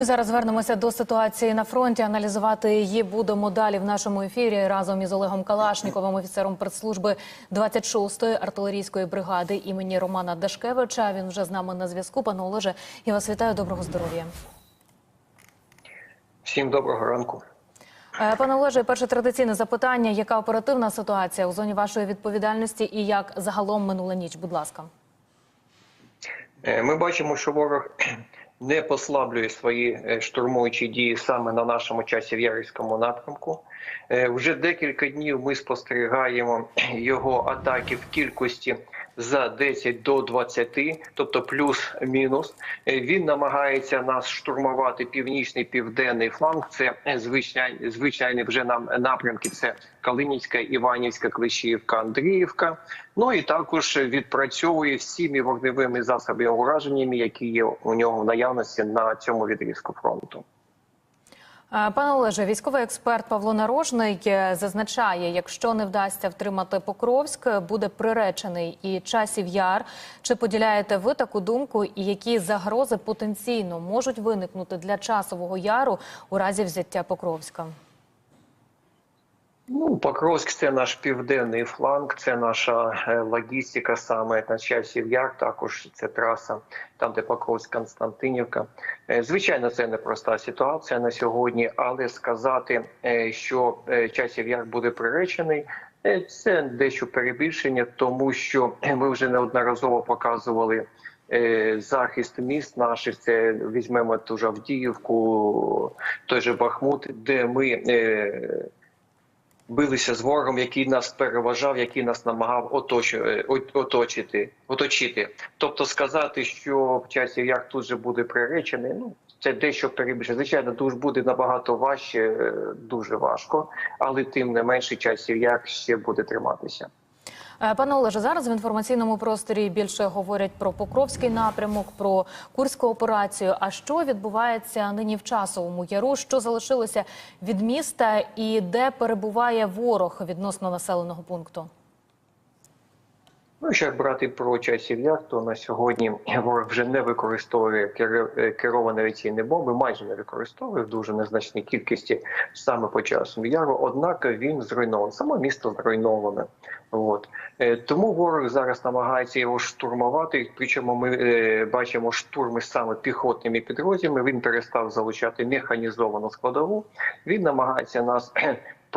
Зараз звернемося до ситуації на фронті. Аналізувати її будемо далі в нашому ефірі разом із Олегом Калашніковим, офіцером прес-служби 26-ї артилерійської бригади імені Романа Дашкевича. Він вже з нами на зв'язку. Пане Олеже, я вас вітаю. Доброго здоров'я. Всім доброго ранку. Е, Пане Олеже, перше традиційне запитання: яка оперативна ситуація у зоні вашої відповідальності і як загалом минула ніч? Будь ласка. Е, Ми бачимо, що ворог не послаблює свої е, штурмуючі дії саме на нашому часі в Ярівському напрямку. Е, Вже декілька днів ми спостерігаємо його атаки в кількості за 10 до 20, тобто плюс-мінус. Е, Він намагається нас штурмувати північний південний фланг. Це звичайні, звичайні вже нам напрямки. Це Калинівська, Іванівська, Клещіївка, Андріївка. Ну і також відпрацьовує всіми вогневими засобами ураженнями, які є у нього в наявності на цьому відрізку фронту. Пане Олеже, військовий експерт Павло Нарожний е, зазначає, якщо не вдасться втримати Покровськ, буде приречений і часів яр. Чи поділяєте ви таку думку, і які загрози потенційно можуть виникнути для часового яру у разі взяття Покровська? Ну, Покровськ це наш південний фланг, це наша е, логістика саме на часів яр. Також це траса, там де Покровськ Константинівка. Е, Звичайно, це непроста ситуація на сьогодні, але сказати, е, що часів яр буде приречений. Це дещо перебільшення, тому що ми вже неодноразово показували захист міст наших. Це візьмемо ту ж Авдіївку, той же Бахмут, де ми билися з ворогом, який нас переважав, який нас намагав е, оточити, оточити. Тобто сказати, що в часі як тут же буде приречений, ну це дещо перебільше. Звичайно, дуже буде набагато важче, е, дуже важко, але тим не менше часів як ще буде триматися. Е, Пане Олеже, зараз в інформаційному просторі більше говорять про Покровський напрямок, про Курську операцію. А що відбувається нині в часовому яру? Що залишилося від міста і де перебуває ворог відносно населеного пункту? Ну, якщо брати про часів яр, то на сьогодні ворог вже не використовує е, керовані авіаційні бомби, майже не використовує в дуже незначній кількості саме по часу яру. Однак він зруйнований. Саме місто зруйноване. От Е, тому ворог зараз намагається його штурмувати. Причому ми е, бачимо штурми саме піхотними підрозділами. Він перестав залучати механізовану складову. Він намагається нас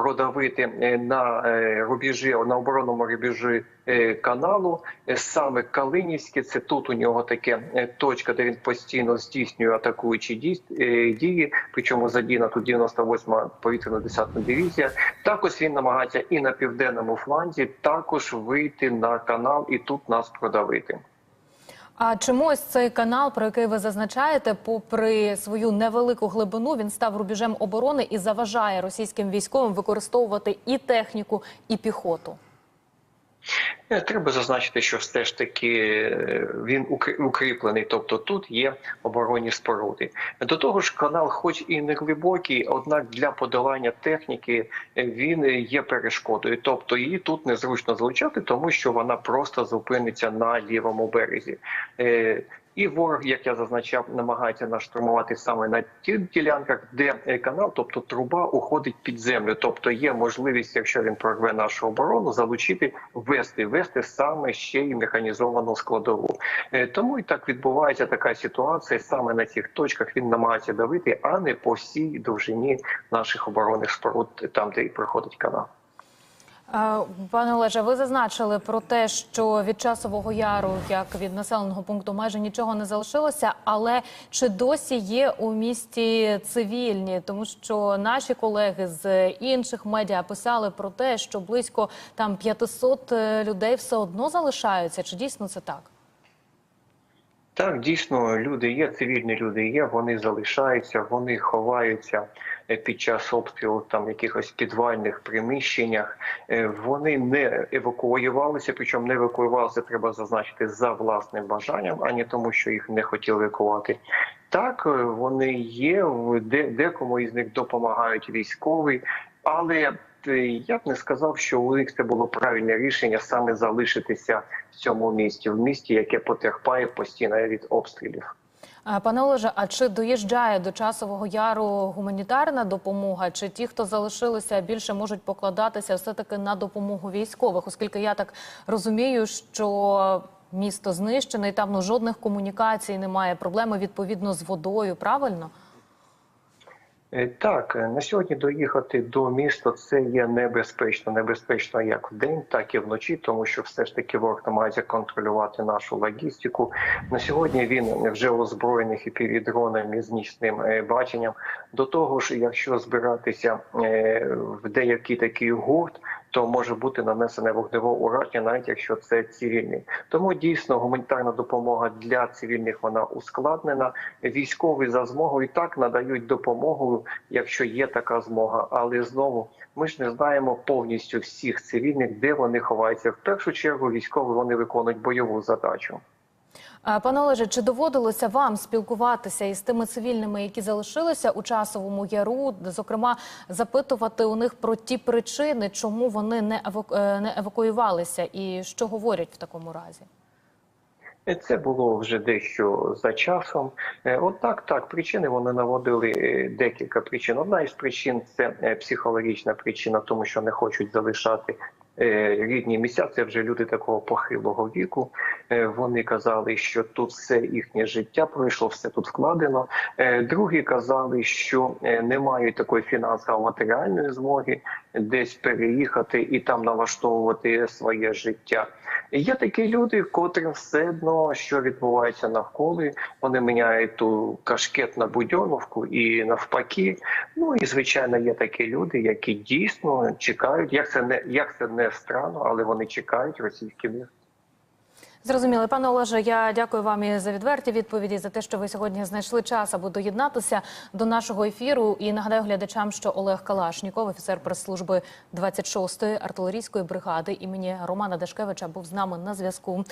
продавити е, на е, рубежі на оборонному рубежі е, каналу. Саме Калинівське, це тут у нього таке точка, де він постійно здійснює атакуючі дії. Причому задіяна тут 98-ма повітряна десантна дивізія. Також він намагається і на південному фланзі також вийти на канал і тут нас продавити. А чому ось цей канал, про який ви зазначаєте, попри свою невелику глибину, він став рубежем оборони і заважає російським військовим використовувати і техніку, і піхоту? Е, Треба зазначити, що все ж таки е, він укріплений, тобто тут є оборонні споруди. До того ж, канал, хоч і не глибокий, однак для подолання техніки е, він є перешкодою. Тобто її тут незручно злучати, тому що вона просто зупиниться на лівому березі. І ворог, як я зазначав, намагається нас штурмувати саме на тих ділянках, де е, канал, тобто труба, уходить під землю. Тобто є можливість, якщо він прорве нашу оборону, залучити вести, вести саме ще й механізовану складову. Е, Тому і так відбувається така ситуація. Саме на цих точках він намагається давити, а не по всій довжині наших оборонних споруд, там де і проходить канал. Е, Пане Олеже, ви зазначили про те, що від часового яру, як від населеного пункту, майже нічого не залишилося. Але чи досі є у місті цивільні? Тому що наші колеги з інших медіа писали про те, що близько там 500 людей все одно залишаються. Чи дійсно це так? Так, дійсно, люди є, цивільні люди є, вони залишаються, вони ховаються е, під час обстрілу там якихось підвальних приміщеннях. Е, Вони не евакуювалися, причому не евакуювалися, треба зазначити, за власним бажанням, а не тому, що їх не хотіли евакувати. Так, е, вони є, де- декому із них допомагають військові, але я б не сказав, що у них це було правильне рішення саме залишитися в цьому місті, в місті, яке потерпає постійно від обстрілів. Пане Олеже, а чи доїжджає до часового яру гуманітарна допомога? Чи ті, хто залишилися, більше можуть покладатися все таки на допомогу військових? Оскільки я так розумію, що місто знищене і там ну, жодних комунікацій немає. Проблеми відповідно з водою. Правильно? Е, Так, е, на сьогодні доїхати до міста це є небезпечно. Небезпечно як в день, так і вночі, тому що все ж таки ворог намагається контролювати нашу логістику. На сьогодні він вже хіпівідронами і з нічним е, баченням. До того ж, якщо збиратися в деякий такий гурт. То може бути нанесене вогневе ураження, навіть якщо це цивільний. Тому дійсно гуманітарна допомога для цивільних вона ускладнена. Військові за змогою так надають допомогу, якщо є така змога. Але знову ми ж не знаємо повністю всіх цивільних, де вони ховаються. В першу чергу військові вони виконують бойову задачу. Пане Олеже, чи доводилося вам спілкуватися із тими цивільними, які залишилися у часовому яру, зокрема запитувати у них про ті причини, чому вони не е, не евакуювалися, і що говорять в такому разі? Е, Це було вже дещо за часом. Е, От так, так, причини вони наводили декілька причин. Одна із причин це психологічна причина, тому що не хочуть залишати рідні місця. Це вже люди такого похилого віку. Е, Вони казали, що тут все їхнє життя пройшло, все тут вкладено. Е, Другі казали, що е, не мають такої фінансово-матеріальної змоги десь переїхати і там налаштовувати своє життя. Є такі люди, котрим все одно, що відбувається навколо. Вони міняють ту кашкет на будьоновку і навпаки. Ну і звичайно, є такі люди, які дійсно чекають. Як це не як це не странно, але вони чекають російський мір. Зрозуміли, пане Олеже. Я дякую вам і за відверті відповіді за те, що ви сьогодні знайшли час, аби доєднатися до нашого ефіру. І нагадаю глядачам, що Олег Калашніков, офіцер прес-служби 26-ї артилерійської бригади імені Романа Дашкевича, був з нами на зв'язку.